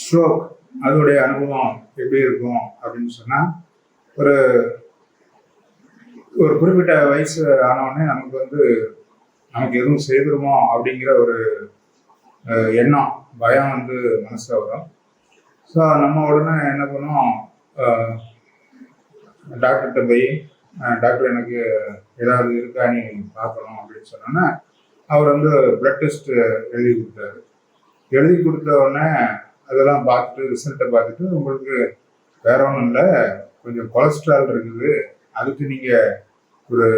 Stroke அதோடைய அனுபவம் எப்படி இருக்கும் அப்படின்னு சொன்னால் ஒரு ஒரு குறிப்பிட்ட வயசு ஆனவுடனே நமக்கு வந்து நமக்கு எதுவும் செய்திருமோ அப்படிங்கிற ஒரு எண்ணம் பயம் வந்து மனசில் வரும். ஸோ நம்ம உடனே என்ன பண்ணுவோம்? டாக்டர்கிட்ட போய் டாக்டர் எனக்கு ஏதாவது இருக்கா நீ பார்க்கணும் அப்படின்னு சொன்னோன்னே அவர் வந்து பிளட் டெஸ்ட் எழுதி கொடுத்தாரு. எழுதி கொடுத்த உடனே அதெல்லாம் பார்த்துட்டு ரிசல்ட்டை பார்த்துட்டு உங்களுக்கு வேற ஒன்றும் இல்லை. கொஞ்சம் கொலஸ்ட்ரால் இருக்குது. அதுக்கு நீங்கள் ஒரு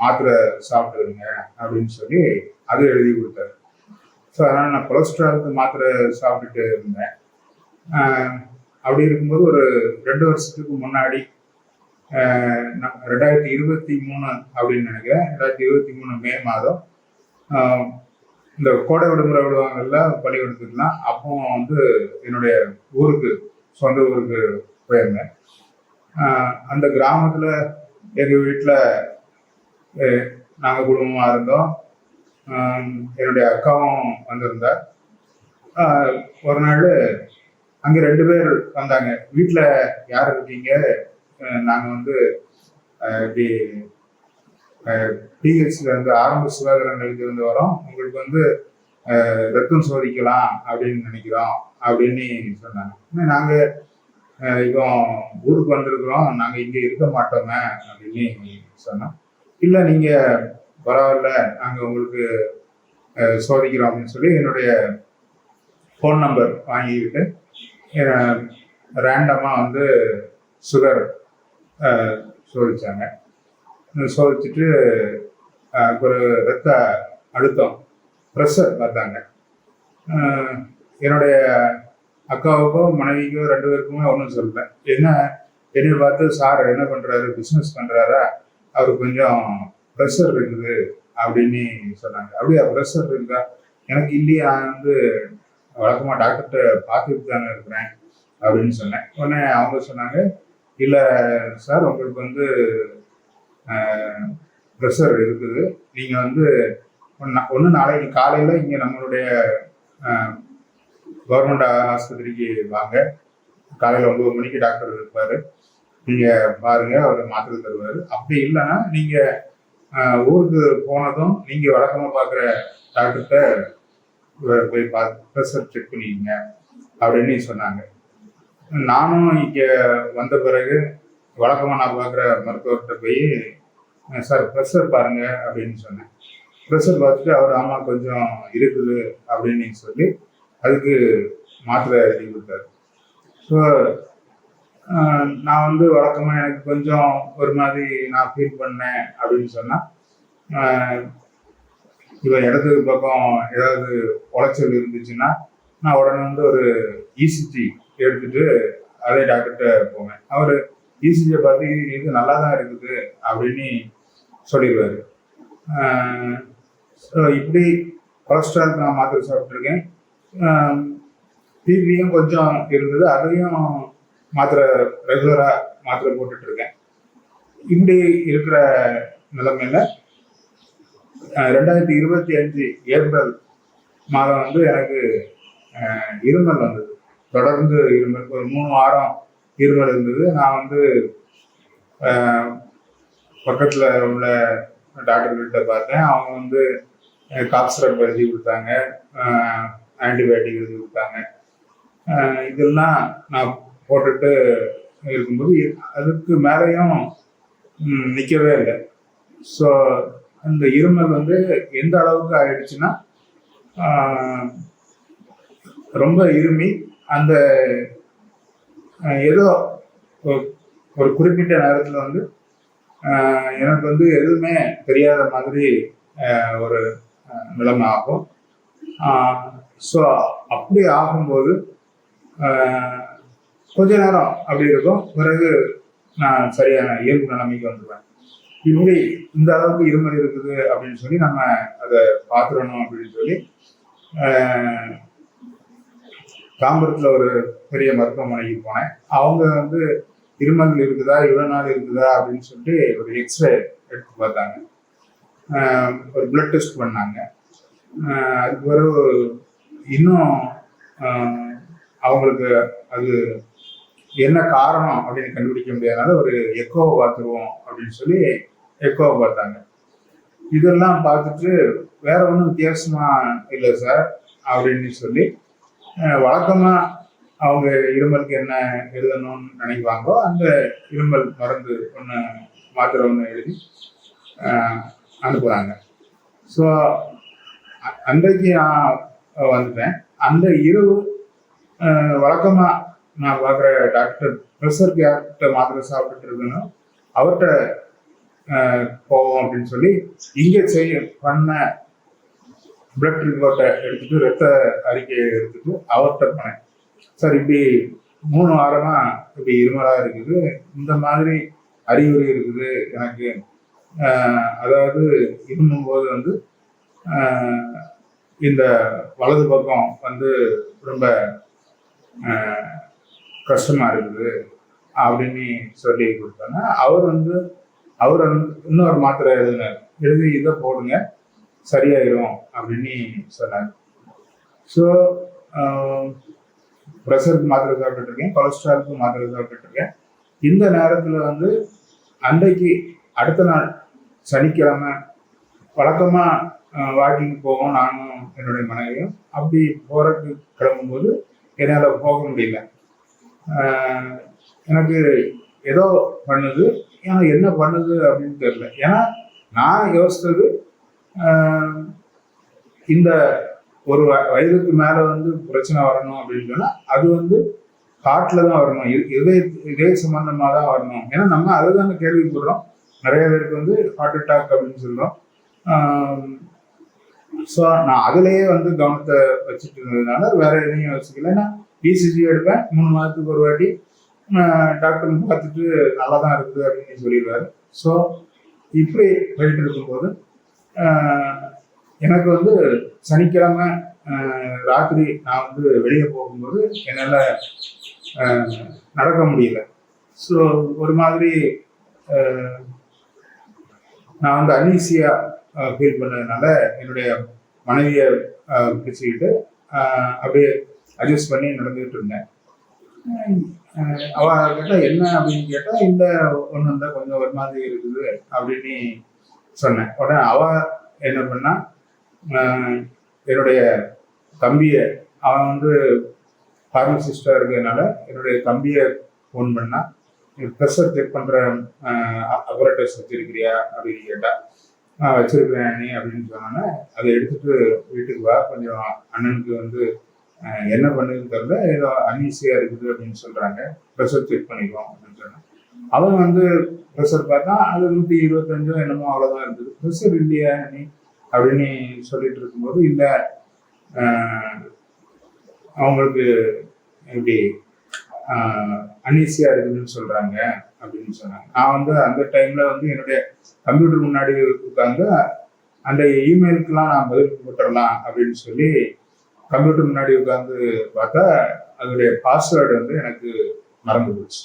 மாத்திரை சாப்பிட்டுருங்க அப்படின்னு சொல்லி அது எழுதி கொடுத்தாரு. ஸோ அதனால் நான் கொலஸ்ட்ராலுக்கு மாத்திரை சாப்பிட்டுட்டு இருந்தேன். அப்படி இருக்கும்போது ஒரு ரெண்டு வருஷத்துக்கு முன்னாடி நான் ரெண்டாயிரத்தி இருபத்தி மூணு அப்படின்னு நினைக்கிறேன். ரெண்டாயிரத்தி இருபத்தி மூணு மே மாதம் இந்த கோடை விடுமுறை விடுவாங்கல்ல பள்ளிக்கூடத்துக்குலாம் அப்போ வந்து என்னுடைய ஊருக்கு சொந்த ஊருக்கு போயிருந்தேன். அந்த கிராமத்தில் எங்கள் வீட்டில் நாங்கள் குடும்பமாக இருந்தோம். என்னுடைய அக்காவும் வந்திருந்தார் ஒரு நாள் அங்கே ரெண்டு பேர் வந்தாங்க. வீட்டில் யார் இருக்கீங்க? நாங்கள் வந்து இப்படி பிஹெச்ல இருந்து ஆரம்ப சுகாதார நிலையத்திலிருந்து வரோம். உங்களுக்கு வந்து ரத்தம் சோதிக்கலாம் அப்படின்னு நினைக்கிறோம் அப்படின்னு சொன்னாங்க. ஆனா நாங்க இப்போ ஊருக்கு வந்திருக்கிறோம். நாங்க இங்க இருக்க மாட்டோமே அப்படின்னு சொன்னோம். இல்ல நீங்க பரவாயில்ல. நாங்க உங்களுக்கு சோதிக்கிறோம் அப்படின்னு சொல்லி என்னுடைய ஃபோன் நம்பர் வாங்கிக்கிட்டு ரேண்டமாக வந்து சுகர் சோதிச்சாங்க. சோதிச்சுட்டு ஒரு ரத்த அழுத்தம் ப்ரெஷர் பார்த்தாங்க. என்னுடைய அக்காவுக்கோ மனைவிக்கோ ரெண்டு பேருக்குமே ஒன்றும் சொல்லல. என்ன என்னை பார்த்து சார் என்ன பண்ணுறாரு பிஸ்னஸ் பண்ணுறாரா அவர் கொஞ்சம் ப்ரெஷர் இருக்குது அப்படின்னு சொன்னாங்க. அப்படியா ப்ரெஷர் இருந்தா எனக்கு இல்லையே? நான் வந்து வழக்கமாக டாக்டர்கிட்ட பார்த்துட்டு தானே இருக்கிறேன் அப்படின்னு சொன்னேன். உடனே அவங்க சொன்னாங்க இல்லை சார் உங்களுக்கு வந்து ப்ரெஷர் இருக்குது. நீங்கள் வந்து ஒன்று நாளைக்கு காலையில் இங்கே நம்மளுடைய கவர்மெண்ட் ஆஸ்பத்திரிக்கு வாங்க. காலையில் ஒன்பது மணிக்கு டாக்டர் இருப்பார். நீங்கள் பாருங்கள் அவர் மாத்திரை தருவார். அப்படி இல்லைன்னா நீங்கள் ஊருக்கு போனதும் நீங்கள் வழக்கமாக பார்க்குற டாக்டர்கிட்ட போய் பார்த்து ப்ரெஷர் செக் பண்ணிக்கங்க அப்படின்னு சொன்னாங்க. நானும் இங்கே வந்த பிறகு வழக்கமாக நான் பார்க்குற மருத்துவர்கிட்ட போய் சார் ப்ரெஷர் பாருங்க அப்படின்னு சொன்னேன். ப்ரெஷர் பார்த்துட்டு அவர் ஆமாம் கொஞ்சம் இருக்குது அப்படின்னு சொல்லி அதுக்கு மாத்திரை எழுதி கொடுத்தாரு. ஸோ நான் வந்து வழக்கமாக எனக்கு கொஞ்சம் ஒரு மாதிரி நான் ஃபீல் பண்ணேன் அப்படின்னு சொன்னால் இவன் இடத்துக்கு பக்கம் ஏதாவது உளைச்சல் இருந்துச்சுன்னா நான் உடனே வந்து ஒரு இசிஜி எடுத்துட்டு அதே டாக்டர்கிட்ட போவேன். அவர் இசிஜியை பார்த்து இது- நல்லா தான் இருக்குது அப்படின்னு சொல்லிடுவாரு. இப்படி கொலஸ்ட்ரால் நான் மாத்திரை சாப்பிட்ருக்கேன் பிபியும் கொஞ்சம் இருந்தது அதையும் மாத்திரை ரெகுலராக மாத்திரை போட்டுட்டு இருக்கேன் இப்படி இருக்கிற நிலைமையில ரெண்டாயிரத்தி இருபத்தி அஞ்சு ஏப்ரல் மாதம் வந்து எனக்கு இருமல் வந்தது. தொடர்ந்து இருமல் ஒரு மூணு வாரம் இருமல் இருந்தது. நான் வந்து பக்கத்தில் உள்ள டாக்டர்கிட்ட பார்த்தேன். அவங்க வந்து காப் சிரப் எழுதி கொடுத்தாங்க. ஆன்டிபயோட்டிக் எழுதி கொடுத்தாங்க. இதெல்லாம் நான் போட்டுட்டு இருக்கும்போது அதுக்கு மேலேயும் நிற்கவே இல்லை. ஸோ அந்த இருமல் வந்து எந்த அளவுக்கு ஆயிடுச்சுன்னா ரொம்ப இருமி அந்த ஏதோ ஒரு- ஒரு குறிப்பிட்ட நேரத்தில் வந்து எனக்கு வந்து எதுவுமே தெரியாத மாதிரி ஒரு நிலைமை ஆகும். ஸோ அப்படி ஆகும்போது கொஞ்ச நேரம் அப்படி இருக்கும். பிறகு நான் சரியான இயல்பு நிலைமைக்கு வந்துடுவேன் இப்படி இந்த அளவுக்கு இருமல் இருக்குது அப்படின்னு சொல்லி நம்ம அதை பார்த்துடணும் அப்படின்னு சொல்லி தாம்பரத்தில் ஒரு பெரிய மருத்துவமனைக்கு போனேன். அவங்க வந்து இருமல் இருக்குதா இவ்வளோ நாள் இருக்குதா அப்படின்னு சொல்லிட்டு ஒரு எக்ஸ்ரே எடுத்து பார்த்தாங்க. ஒரு பிளட் டெஸ்ட் பண்ணாங்க. அதுக்கு பிறகு இன்னும் அவங்களுக்கு அது என்ன காரணம் அப்படின்னு கண்டுபிடிக்க முடியாதனால ஒரு எக்கோவை பார்த்துருவோம் அப்படின்னு சொல்லி எக்கோவை பார்த்தாங்க. இதெல்லாம் பார்த்துட்டு வேற ஒன்றும் வித்தியாசமா இல்லை சார் அப்படின்னு சொல்லி வழக்கமாக அவங்க இருமலுக்கு என்ன எழுதணும்னு நினைப்பாங்களோ அந்த இருமல் மருந்து ஒன்று மாத்திரை ஒன்று எழுதி அனுப்புகிறாங்க ஸோ அன்றைக்கு நான் வந்துட்டேன். அந்த இரவு வழக்கமாக நான் பார்க்குற டாக்டர் ப்ரெஷர் யார்கிட்ட மாத்திரை சாப்பிட்டுட்டு இருக்கணும். அவர்கிட்ட போவோம் அப்படின்னு சொல்லி இங்கே செய்ய பண்ண பிளட் ரிப்போர்ட்டை எடுத்துட்டு ரத்த அறிக்கையை எடுத்துட்டு அவர்கிட்ட பண்ணேன் சார் இப்படி மூணு வாரமாக இப்படி இருமலாக இருக்குது. இந்த மாதிரி அறிகுறி இருக்குது எனக்கு. அதாவது இருமும் போது வந்து இந்த வலது பக்கம் வந்து ரொம்ப கஷ்டமாக இருக்குது அப்படின்னு சொல்லி கொடுத்தாங்க. அவர் வந்து அவர் வந்து இன்னொரு மாத்திரை எழுதினார் எழுதி இதை போடுங்க சரியாயிடும் அப்படின்னு சொன்னார். ஸோ ப்ரெஷருக்கு மாத்திரை சாப்பிட்டுட்டு இருக்கேன் கொலஸ்ட்ராலுக்கு மாத்திரை சாப்பிட்டுட்டு இருக்கேன். இந்த நேரத்தில் வந்து அன்றைக்கு அடுத்த நாள் சனிக்கிழமை வழக்கமாக வாக்கிங் போவோம் நானும் என்னுடைய மனைவியும். அப்படி போகிறதுக்கு கிளம்பும்போது என்னால் போக முடியல. எனக்கு ஏதோ பண்ணுது. ஏன்னா என்ன பண்ணுது அப்படின்னு தெரியல. ஏன்னா நான் யோசித்தது இந்த ஒரு வயதுக்கு மேல வந்து பிரச்சனை வரணும் அப்படின்னு சொன்னா அது வந்து ஹார்ட்ல தான் வரணும். இதய இதய சம்பந்தமா தான் வரணும். ஏன்னா நம்ம அதை தானே கேள்விப்படுறோம். நிறைய பேருக்கு வந்து ஹார்ட் அட்டாக் அப்படின்னு சொல்றோம். ஸோ நான் அதுலயே வந்து கவனத்தை வச்சுட்டு இருந்ததுனால வேற எதையும் யோசிக்கல. நான் பிசிஜி எடுப்பேன். மூணு மாதத்துக்கு ஒரு வாட்டி டாக்டர் பார்த்துட்டு நல்லா தான் இருக்குது அப்படின்னு சொல்லிடுவாரு. ஸோ இப்படி போயிட்டு இருக்கும்போது எனக்கு வந்து சனிக்கிழமை ராத்திரி நான் வந்து வெளியே போகும்போது என்னால் நடக்க முடியல. ஸோ ஒரு மாதிரி நான் வந்து அனீசியா ஃபீல் பண்ணதுனால என்னுடைய மனைவியை பிடிச்சிக்கிட்டு அப்படியே அட்ஜஸ்ட் பண்ணி நடந்துகிட்டு இருந்தேன். அவ கேட்டால் என்ன அப்படின்னு கேட்டால் இந்த ஒன்று இருந்தால் கொஞ்சம் ஒரு மாதிரி இருக்குது அப்படின்னு சொன்னேன். உடனே அவ என்ன பண்ணா என்னுடைய தம்பியை அவன் வந்து ஃபார்மசிஸ்டாக இருக்கிறதுனால என்னுடைய தம்பியை ஃபோன் பண்ணா ப்ரெஷர் செக் பண்ணுற அபரேட்டர்ஸ் வச்சிருக்கிறியா அப்படின்னு கேட்டால் நான் வச்சிருக்கிறேன் நீ அப்படின்னு சொன்னானே அதை எடுத்துட்டு வீட்டுக்கு வா கொஞ்சம் அண்ணனுக்கு வந்து என்ன பண்ணுதுன்னு தெரியல ஏதோ அன்ஈஸியாக இருக்குது அப்படின்னு சொல்கிறாங்க ப்ரெஷர் செக் பண்ணிக்குவோம் அப்படின்னு சொன்னேன் அவன் வந்து ப்ரெஷர் பார்த்தா அது நூற்றி இருபத்தஞ்சோ என்னமோ அவ்வளோதான் இருந்தது ப்ரெஷர் இல்லையா நீ அப்படின்னு சொல்லிட்டு இருக்கும்போது இல்லை அவங்களுக்கு இப்படி அன்ஈஸியாக இருக்குதுன்னு சொல்கிறாங்க அப்படின்னு சொன்னாங்க. நான் வந்து அந்த டைமில் வந்து என்னுடைய கம்ப்யூட்டர் முன்னாடி உட்காந்து அந்த இமெயிலுக்கெல்லாம் நான் பதில் போட்டுடலாம் அப்படின்னு சொல்லி கம்ப்யூட்டர் முன்னாடி உட்காந்து பார்த்தா அதோடைய பாஸ்வேர்டு வந்து எனக்கு மறந்து போச்சு.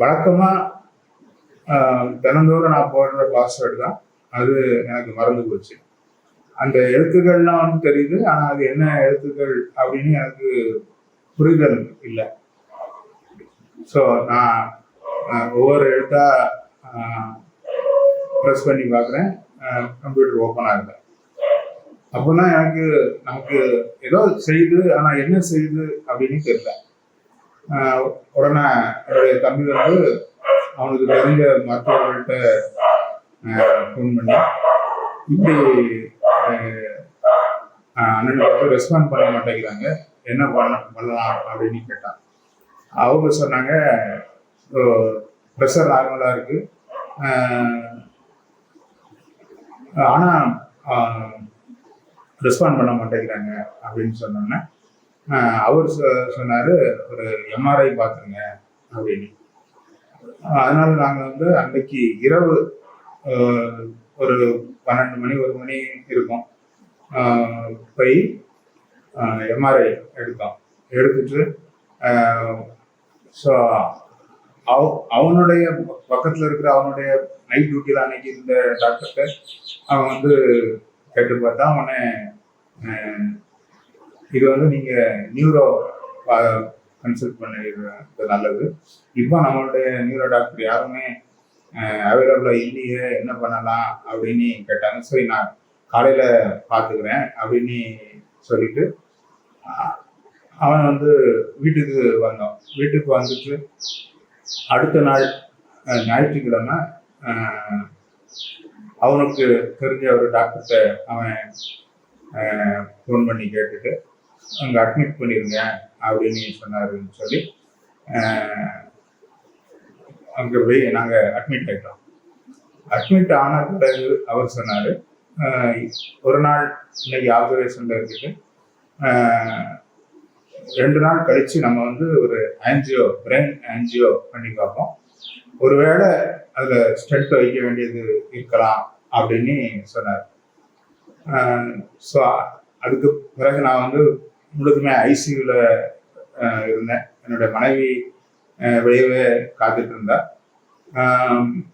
வழக்கமாக தினந்தோறும் நான் போடுற பாஸ்வேர்டு தான். அது எனக்கு மறந்து போச்சு. அந்த எழுத்துக்கள்லாம் வந்து தெரியுது ஆனால் அது என்ன எழுத்துக்கள் அப்படின்னு எனக்கு புரிதல் இல்லை. ஸோ நான் ஒவ்வொரு எழுத்தா ப்ரெஸ் பண்ணி பார்க்குறேன். கம்ப்யூட்டர் ஓப்பனாக இருந்தேன் அப்போனா எனக்கு நமக்கு ஏதோ செய்து ஆனால் என்ன செய்யுது அப்படின்னு தெரியல. உடனே என்னுடைய தம்பி வந்து அவனுக்கு தெரிஞ்ச மருத்துவர்கள்ட்ட ஃபோன் பண்ணி. இப்படி அஹ், அண்ணனுக்கு ரெஸ்பாண்ட் பண்ண மாட்டேங்கிறாங்க. என்ன பண்ண பண்ணலாம்? அப்படின்னு கேட்டான். அவங்க சொன்னாங்க ப்ரெஷர் நார்மலாக இருக்கு. ஆனால் ரெஸ்பாண்ட் பண்ண மாட்டேங்கிறாங்க அப்படின்னு சொன்னோன்னே அவர் சொ- ஒரு எம்ஆர்ஐ பார்த்துருங்க அப்படின்னு. அதனால் அதனால நாங்கள் வந்து அன்னைக்கு இரவு ஒரு பன்னெண்டு மணி ஒரு மணி இருக்கும். போய் எம்ஆர்ஐ எடுத்தோம் எடுத்துட்டு ஸோ அவ அவனுடைய பக்கத்தில் இருக்கிற அவனுடைய நைட் டியூட்டியில் அன்னைக்கு இருந்த டாக்டர்கிட்ட அவன் வந்து கேட்டு பார்த்தா அவனை இது வந்து நீங்கள் நியூரோ கன்சல்ட் பண்ணிடுறது நல்லது. இப்போ நம்மளுடைய நியூரோ டாக்டர் யாருமே அவைலபிளாக இல்லையே என்ன பண்ணலாம் அப்படின்னு கேட்டாங்க. சரி நான் காலையில் பார்த்துக்கிறேன் அப்படின்னு சொல்லிட்டு அவன் வந்து வீட்டுக்கு வந்தான். வீட்டுக்கு வந்துட்டு அடுத்த நாள் ஞாயிற்றுக்கிழமை அவனுக்கு தெரிஞ்ச ஒரு டாக்டர்கிட்ட அவன் ஃபோன் பண்ணி கேட்டுட்டு அங்கே அட்மிட் பண்ணியிருந்தேன் அப்படின்னு சொன்னாருன்னு சொல்லி அங்கே போய் நாங்கள் அட்மிட் ஆகிட்டோம் அட்மிட் ஆன பிறகு அவர் சொன்னார் ஒரு நாள் இன்னைக்கு ஆப்சர்வேஷனில் இருந்துட்டு ரெண்டு நாள் கழித்து நம்ம வந்து ஒரு ஆன்ஜியோ பிரெயின் ஆன்ஜியோ பண்ணி பார்ப்போம். ஒருவேளை அதில் ஸ்டென்ட் வைக்க வேண்டியது இருக்கலாம் அப்படின்னு சொன்னார். ஸோ அதுக்கு பிறகு நான் வந்து முழுதுமே ஐசியூவில் இருந்தேன். என்னுடைய மனைவி வெளியவே காத்துட்டு இருந்தா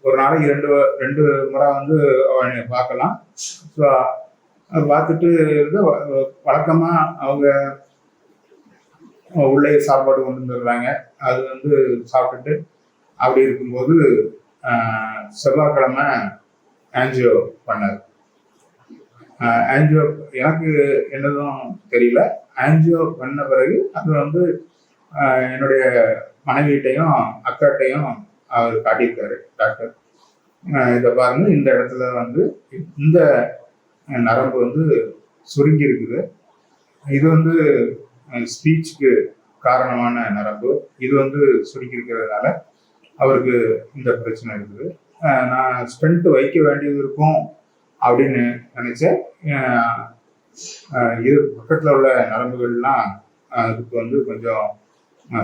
ஒரு நாளைக்கு ரெண்டு ரெண்டு முறை வந்து அவனை பார்க்கலாம். ஸோ பார்த்துட்டு இருந்து வழக்கமாக அவங்க உள்ளே சாப்பாடு கொண்டு வந்துடுறாங்க அது வந்து சாப்பிட்டுட்டு அப்படி இருக்கும்போது செவ்வாய்க்கிழமை ஆன்ஜியோ பண்ணார். ஆன்ஜியோ எனக்கு என்னதும் தெரியல. ஆன்ஜியோ பண்ண பிறகு அது வந்து என்னுடைய மனைவியிட்டையும் அக்காட்டையும் அவர் காட்டியிருக்காரு டாக்டர். இதை பாருங்க இந்த இடத்துல வந்து இந்த நரம்பு வந்து சுருங்கி இருக்குது. இது வந்து ஸ்பீச்சுக்கு காரணமான நரம்பு. இது வந்து சுருங்கி இருக்கிறதுனால அவருக்கு இந்த பிரச்சனை இருக்குது. நான் ஸ்டென்ட் வைக்க வேண்டியது இருக்கும் அப்படின்னு நினைச்சேன். இது பக்கத்தில் உள்ள நரம்புகள்லாம் அதுக்கு வந்து கொஞ்சம்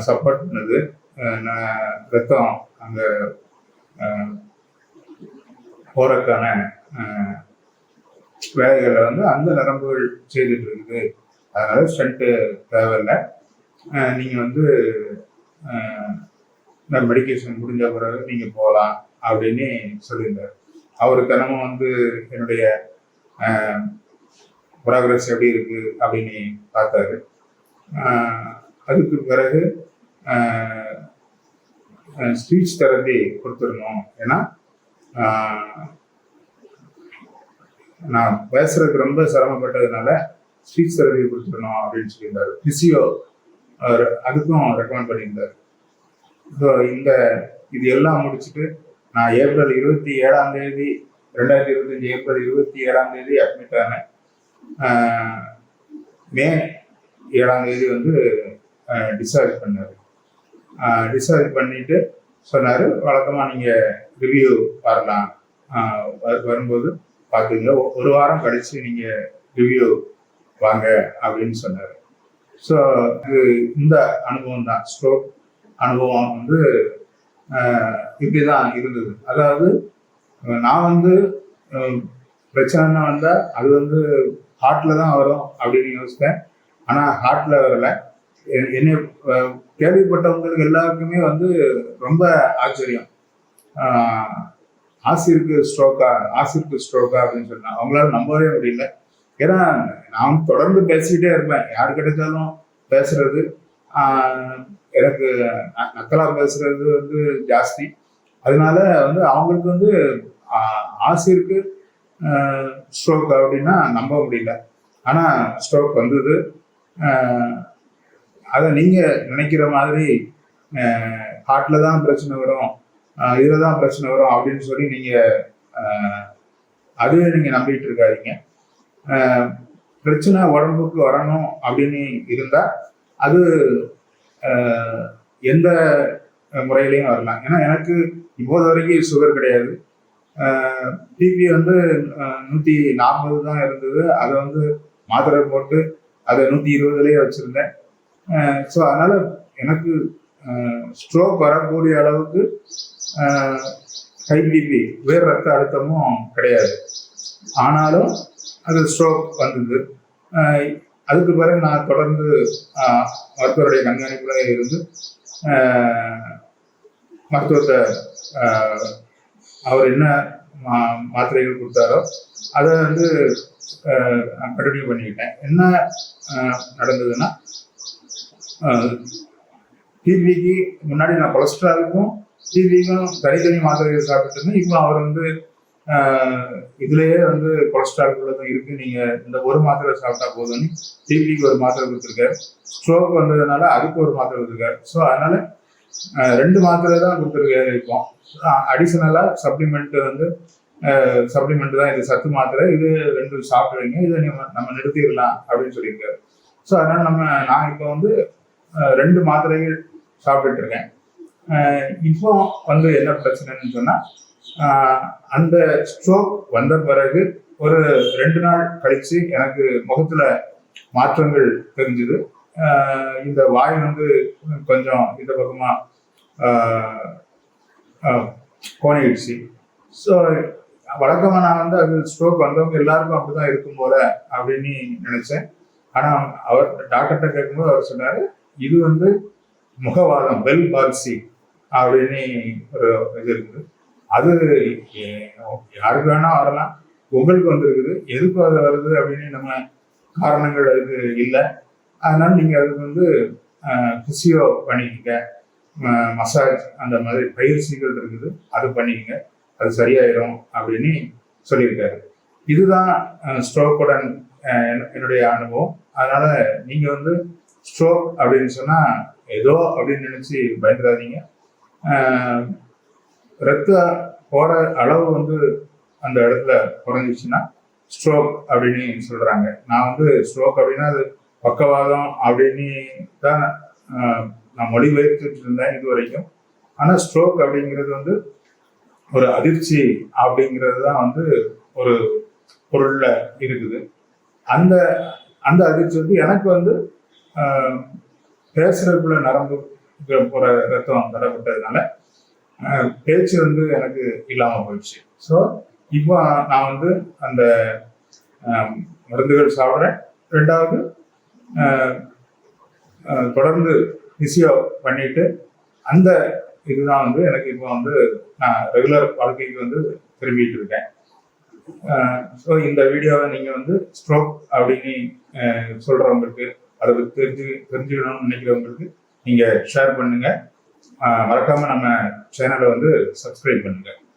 சப்போர்ட் பண்ணுது நான் ரத்தம் அங்கே போறக்கான வேலைகளை வந்து அந்த நரம்புகள் செய்துட்டு இருக்குது. அதனால ஸ்டண்ட்டு தேவையில்லை. நீங்கள் வந்து இந்த மெடிக்கேஷன் முடிஞ்ச பிறகு நீங்கள் போகலாம் அப்படின்னு சொல்லியிருந்தார். அவர் தினமும் வந்து என்னுடைய ப்ராக்ரஸ் எப்படி இருக்குது அப்படின்னு பார்த்தாரு. அதுக்கு பிறகு ஸ்பீச் தெரப்பி கொடுத்துடணும். ஏன்னா நான் பேசுறதுக்கு ரொம்ப சிரமப்பட்டதுனால ஸ்பீச் தெரப்பி கொடுத்துடணும் அப்படின்னு சொல்லியிருந்தாரு. பிசியோ அவர் அதுக்கும் ரெக்கமெண்ட் பண்ணியிருந்தார். ஸோ இந்த இது எல்லாம் முடிச்சுட்டு நான் ஏப்ரல் இருபத்தி ஏழாம் தேதி ரெண்டாயிரத்தி இருபத்தஞ்சி ஏப்ரல் இருபத்தி ஏழாம் தேதி அட்மிட் ஆனேன். மே ஏழாம் தேதி வந்து டிஸ்சார்ஜ் பண்ணார். டிஸ்சார்ஜ் பண்ணிட்டு சொன்னார் வழக்கமாக நீங்கள் ரிவ்யூ வரலாம் வரும்போது பார்த்துங்க ஒரு வாரம் கழித்து நீங்கள் ரிவ்யூ வாங்க அப்படின்னு சொன்னார். ஸோ இது இந்த அனுபவம் தான். ஸ்ட்ரோக் அனுபவம் வந்து இப்படி தான் இருந்தது. அதாவது நான் வந்து அஹ் பிரச்சனைன்னா வந்தால் அது வந்து ஹார்ட்டில் தான் வரும் அப்படின்னு யோசித்தேன். ஆனால் ஹார்ட்டில் வரலை. என்னை கேள்விப்பட்டவங்களுக்கு எல்லாருக்குமே வந்து ரொம்ப ஆச்சரியம். ஆசிற்கு ஸ்ட்ரோக்கா ஆசிற்கு ஸ்ட்ரோக்கா அப்படின்னு சொன்னாங்க அவங்களால நம்பவே முடியல. ஏன்னா நான் தொடர்ந்து பேசிக்கிட்டே இருப்பேன். யார் கிடைச்சாலும் பேசுறது. எனக்கு நக்கலா பேசுறது வந்து ஜாஸ்தி. அதனால வந்து அவங்களுக்கு வந்து ஆசிற்கு ஸ்ட்ரோக் அப்படின்னா நம்ப முடியல. ஆனால் ஸ்ட்ரோக் வந்தது. அதை நீங்கள் நினைக்கிற மாதிரி ஹார்ட்ல தான் பிரச்சனை வரும் இதில் தான் பிரச்சனை வரும் அப்படின்னு சொல்லி நீங்கள் அதுவே நீங்கள் நம்பிட்டு இருக்காதிங்க. பிரச்சனை உடம்புக்கு வரணும் அப்படின்னு இருந்தால் அது எந்த முறையிலையும் வரலாம். ஏன்னா எனக்கு இப்போது வரைக்கும் சுகர் கிடையாது. பிபி வந்து நூற்றி நாற்பது தான் இருந்தது. அதை வந்து மாத்திரை போட்டு அதை நூற்றி இருபதுலேயே வச்சுருந்தேன். ஸோ அதனால் எனக்கு ஸ்ட்ரோக் வரக்கூடிய அளவுக்கு ஹை பிபி உயர் ரத்த அழுத்தமும் கிடையாது. ஆனாலும் அது ஸ்ட்ரோக் வந்தது. அதுக்கு பிறகு நான் தொடர்ந்து மருத்துவருடைய கண்காணிப்பில் இருந்து மருத்துவத்தை அவர் என்ன மா- மாத்திரைகள் கொடுத்தாரோ அதை வந்து கண்டினியூ பண்ணிக்கிட்டேன். என்ன நடந்ததுன்னா டிவிக்கு முன்னாடி நான் கொலஸ்ட்ராலுக்கும் டிவிக்கும் தனித்தனி மாத்திரைகள் சாப்பிட்டுருந்தேன் இப்போ அவர் வந்து இதுலேயே இதுலயே வந்து கொலஸ்ட்ரால் உள்ளதும் இருக்கு. நீங்க இந்த ஒரு மாத்திரை சாப்பிட்டா போதும்னு டிவிக்கு ஒரு மாத்திரை கொடுத்துருக்காரு. ஸ்ட்ரோக் வந்ததுனால அதுக்கு ஒரு மாத்திரை கொடுத்துருக்காரு. ஸோ அதனால ரெண்டு மாத்திரை தான் கொடுத்துருக்காரு இப்போ. அடிஷனலா சப்ளிமெண்ட் வந்து சப்ளிமெண்ட் தான். இது சத்து மாத்திரை இது ரெண்டு சாப்பிடுவீங்க. இதை நம்ம நம்ம நிறுத்திடலாம் அப்படின்னு சொல்லியிருக்காரு. ஸோ அதனால நம்ம நான் இப்போ வந்து ரெண்டு மாத்திரைகள் சாப்பிட்டுட்டு இருக்கேன் இப்போ வந்து என்ன பிரச்சனைன்னு சொன்னால் அந்த ஸ்ட்ரோக் வந்த பிறகு ஒரு ரெண்டு நாள் கழிச்சு எனக்கு முகத்தில் மாற்றங்கள் தெரிஞ்சுது. இந்த வாய் வந்து கொஞ்சம் இந்த பக்கமாக கோணிடுச்சு ஸோ வழக்கமாக நான் வந்து அது ஸ்ட்ரோக் வந்தவங்க எல்லாருக்கும் அப்படிதான் இருக்கும் போல அப்படின்னு நினைச்சேன். ஆனால் அவர் டாக்டர்கிட்ட கேட்கும்போது அவர் சொன்னார் இது வந்து முகவாதம் வெல் பால்சி அப்படின்னு ஒரு இது இருக்குது. அது யாருக்கு வேணா வரலாம் உங்களுக்கு வந்திருக்குது. எதுக்கு அது வருது அப்படின்னு நம்ம காரணங்கள் அதுக்கு இல்லை. அதனால நீங்கள் அதுக்கு வந்து பிசியோ பண்ணிக்கங்க. மசாஜ் அந்த மாதிரி பயிற்சிகள் இருக்குது. அது பண்ணிக்கங்க. அது சரியாயிரும் அப்படின்னு சொல்லியிருக்காரு. இதுதான் ஸ்ட்ரோக்குடன் என்னுடைய அனுபவம். அதனால நீங்கள் வந்து ஸ்ட்ரோக் அப்படின்னு சொன்னால் ஏதோ அப்படின்னு நினச்சி பயந்துடாதீங்க. ரத்த போட அளவு வந்து அந்த இடத்துல குறைஞ்சிச்சுன்னா ஸ்ட்ரோக் அப்படின்னு சொல்கிறாங்க நான் வந்து ஸ்ட்ரோக் அப்படின்னா அது பக்கவாதம் அப்படின்னு தான் நான் மொழிபெயர்த்துட்டு இருந்தேன் இது வரைக்கும். ஆனால் ஸ்ட்ரோக் அப்படிங்கிறது வந்து ஒரு அதிர்ச்சி அப்படிங்கிறது தான் வந்து ஒரு பொருளில் இருக்குது. அந்த அந்த அதிர்ச்சி வந்து எனக்கு வந்து பேசுறதுக்குள்ள நரம்பு போற ரத்தம் தடப்பட்டதுனால பேச்சு வந்து எனக்கு இல்லாம போயிடுச்சு. ஸோ இப்போ நான் வந்து அந்த மருந்துகள் சாப்பிட்றேன். ரெண்டாவது தொடர்ந்து பிசியோ பண்ணிட்டு அந்த இதுதான் வந்து எனக்கு இப்போ வந்து நான் ரெகுலர் வாழ்க்கைக்கு வந்து திரும்பிட்டு இருக்கேன். ஸோ இந்த வீடியோவை நீங்கள் வந்து ஸ்ட்ரோக் அப்படின்னு சொல்கிறவங்களுக்கு அதை தெரிஞ்சு தெரிஞ்சுக்கணும்னு நினைக்கிறவங்களுக்கு நீங்கள் ஷேர் பண்ணுங்கள் மறக்காமல் நம்ம சேனலை வந்து சப்ஸ்கிரைப் பண்ணுங்கள்